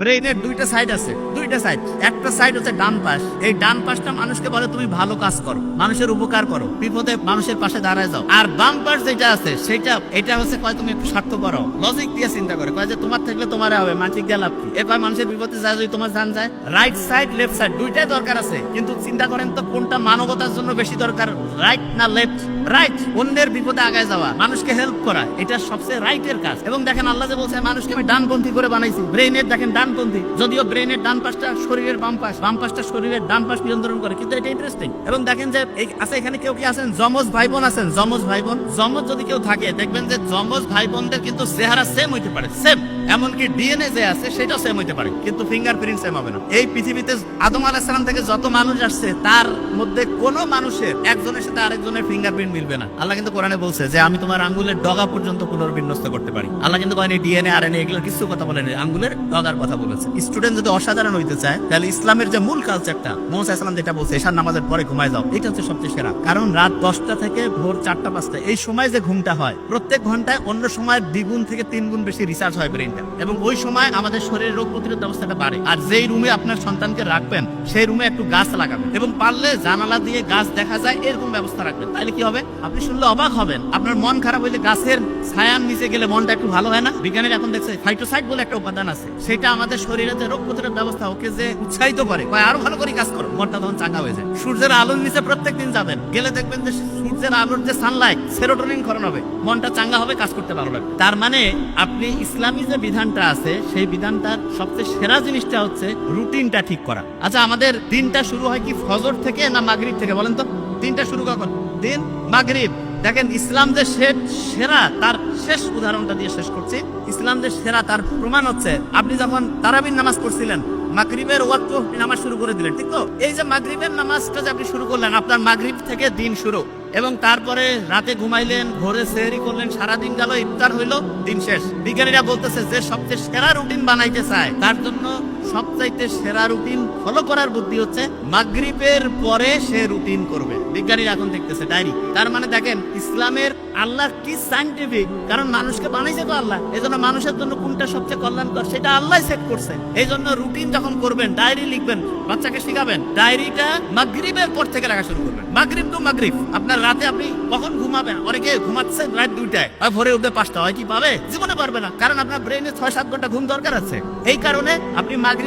ব্রেইনের দুইটা সাইড আছে, দুইটা সাইড একটা সাইড হচ্ছে ডান পাশ। এই ডান পাশটা মানুষকে বলে, তুমি ভালো কাজ করো, মানুষের উপকার করো, বিপদে মানুষের পাশে দাঁড়ায় যাও। আর বাম পাশ যেটা আছে, সেটা, এটা হচ্ছে কয়, তুমি একটু স্বার্থ করো লজিক দিয়ে চিন্তা করে, কয় যে, তোমার থাকলে তোমার হবে, মানসিক দিয়ে লাভ কি? এরপর মানুষের বিপদে যায় যদি তোমার জান যায়। রাইট সাইড লেফট সাইড দুইটাই দরকার আছে। কিন্তু চিন্তা করেন তো, কোনটা মানবতার জন্য বেশি দরকার রাইট না লেফট রাইট অন্যের বিপদে আগায় যাওয়া, মানুষকে হেল্প করা, এটা সবচেয়ে রাইটের কাজ। এবং দেখেন, আল্লাহ যে বলছে, মানুষকে আমি ডান ডানপন্থী করে বানাইছি। ব্রেইনের দেখেন ডানপন্থী যদিও ব্রেইনের ডান পাশটা শরীরের বাম পাশ, বাম পাশটা শরীরের ডান পাশ নিয়ন্ত্রণ করে, কিন্তু এটা ইন্টারেস্টিং এবং দেখেন যে আছে এখানে কেউ কি আছেন? যমজ ভাই বোন আছেন, যমজ ভাই বোন যমজ যদি কেউ থাকে, দেখবেন যে যমজ ভাই বোনদের কিন্তু চেহারা সেম হইতে পারে সেম এমনকি ডিএনএ যে আছে, সেটাও সেম হইতে পারে, কিন্তু ফিঙ্গারপ্রিন্ট সেম হবে না। এই পৃথিবীতে আদম আলাহিসাল্লাম থেকে যত মানুষ আসছে, তার মধ্যে কোন মানুষের একজনের সাথে আরেকজনের ফিঙ্গারপ্রিন্ট মিলবে না। আল্লাহ কিন্তু কোরআনে বলছে যে, আমি তোমার আঙ্গুলের ডগা পর্যন্ত পুনর্বিন্যস্ত করতে পারি। আল্লাহ কিন্তু কয়নি ডিএনএ আর এগুলো কিছু কথা বলেনি আঙ্গুলের ডগার কথা বলেছে স্টুডেন্ট যদি অসাধারণ হইতে চায়, তাহলে ইসলামের যে মূল কালচারটা মোহাম্মদ ইসলাম যেটা বলছে, এশার নামাজের পরে ঘুমায় যাও, এটা হচ্ছে সবচেয়ে সেরা। কারণ রাত দশটা থেকে ভোর চারটা, পাঁচটা, এই সময় যে ঘুমটা হয়, প্রত্যেক ঘন্টায় অন্য সময় দ্বিগুণ থেকে তিন গুণ বেশি রিসার্চ হয় ব্রেনটা এবং ওই সময় আমাদের শরীরের রোগ প্রতিরোধ ব্যবস্থাটা বাড়ে। আর যেই রুমে আপনার সন্তানকে রাখবেন সেই রুমে একটু গাছ লাগাবেন এবং পারলে জানালা দিয়ে গাছ দেখা যায়, এরকম ব্যবস্থা রাখবেন। তাহলে কি হবে? আপনি শুনলে অবাক হবেন। আপনার মন খারাপ হইলে গাছের ছায়ার নিচে গেলে মনটা একটু ভালো হয় না? বিজ্ঞানীরা এখন দেখছে ফাইটোসাইড বলে একটা উপাদান আছে। সেটা আমাদের শরীরে যে রোগ প্রতিরোধ ব্যবস্থা, ওকে যে উৎসাহিত করে আরও ভালো করে কাজ করো, মনটা তখন চাঙ্গা হয়ে যায়। সূর্যের আলোর নিচে প্রত্যেক দিন যাবেন। গেলে দেখবেন যে সূর্যের আলোর যে সানলাইট সেরোটোনিন ক্ষরণ হবে। মনটা চাঙ্গা হবে, কাজ করতে ভালো লাগবে। তার মানে আপনি ইসলামী যে বিধানটা আছে, সেই বিধানটার সবচেয়ে সেরা জিনিসটা হচ্ছে রুটিনটা ঠিক করা। আচ্ছা আমাদের দিনটা শুরু হয় কি ফজর থেকে না মাগরিব থেকে? বলেন তো, দিনটা শুরু কখন? দিন মাগরিব। দেখেন, ইসলাম যে সেরা, তার শেষ উদাহরণটা দিয়ে শেষ করছি। ইসলাম যে সেরা, তার প্রমাণ হচ্ছে, আপনি যখন তারাবির নামাজ পড়ছিলেন, মাগরিবের ওয়াক্ত নামাজ শুরু করে দিলেন, ঠিক তো? এই যে মাগরিবের নামাজটা যে আপনি শুরু করলেন, আপনার মাগরিব থেকে দিন শুরু। এবং তারপরে রাতে ঘুমাইলেন, ভোরে সেহরি করলেন, সারাদিন গেল, ইফতার হইল, দিন শেষ। বিজ্ঞানীরা বলতেছে যে সবচেয়ে সেরা রুটিন বানাইতে চায়, তার জন্য সবচাইতে সেরা রুটিন ফলো করার বুদ্ধি হচ্ছে মাগরিবের পরে সে রুটিন করবে। বিজ্ঞানীরা এখন দেখতেছে ডায়েরি তার মানে দেখেন, ইসলামের আল্লাহ কি সাইন্টিফিক কারণ মানুষকে বানাইছে তো আল্লাহ। এই জন্য মানুষের জন্য কোনটা সবচেয়ে কল্যাণকর, সেটা আল্লাহ সেট করছে। এই জন্য রুটিন যখন করবেন ডায়েরি লিখবেন, বাচ্চাকে শিখাবেন ডায়েরিটা মাগরিবের পর থেকে রাখা শুরু করবেন। মাগরিব টু মাগরিব, আপনার রাতে আপনি কখন ঘুমাবেন? অনেকে ঘুমাচ্ছে রাত দুইটায়, আর ভোরে উঠবে পাঁচটা হয় কি পাবে? জীবনে পারবে না, কারণ আপনার ব্রেনে ছয় সাত ঘণ্টা ঘুম দরকার আছে। এই কারণে আপনি মাগরিবে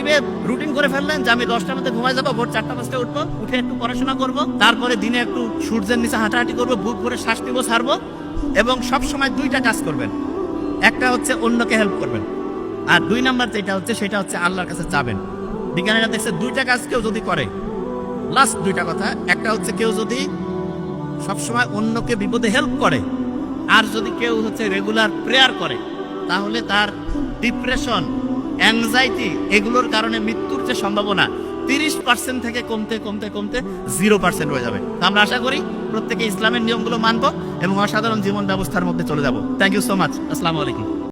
রুটিন করে ফেললেন যে আমি দশটার মধ্যে ঘুমায় যাব, ভোর চারটা পাঁচটা উঠবো, উঠে একটু পড়াশোনা করব তারপরে দিনে একটু সূর্যের নিচে হাঁটাহাঁটি করব বুক ভরে শ্বাস নিবো, ছাড়বো এবং সব সময় দুইটা কাজ করবেন। একটা হচ্ছে অন্যকে হেল্প করবেন। আর দুই নাম্বার যেটা হচ্ছে, সেটা হচ্ছে আল্লাহর কাছে চাবেন বিজ্ঞানীরা দেখছে দুইটা কাজ কেউ যদি করে লাস্ট দুইটা কথা, একটা হচ্ছে কেউ যদি সবসময় অন্যকে বিপদে হেল্প করে, আর যদি কেউ হচ্ছে রেগুলার প্রেয়ার করে, তাহলে তার ডিপ্রেশন অ্যাংজাইটি এগুলোর কারণে মৃত্যুর যে সম্ভাবনা, তিরিশ পার্সেন্ট থেকে কমতে কমতে কমতে জিরো পার্সেন্ট হয়ে যাবে। আমরা আশা করি প্রত্যেকে ইসলামের নিয়মগুলো মানব এবং অসাধারণ জীবন ব্যবস্থার মধ্যে চলে যাব। থ্যাংক ইউ সো মাচ আসসালামু আলাইকুম।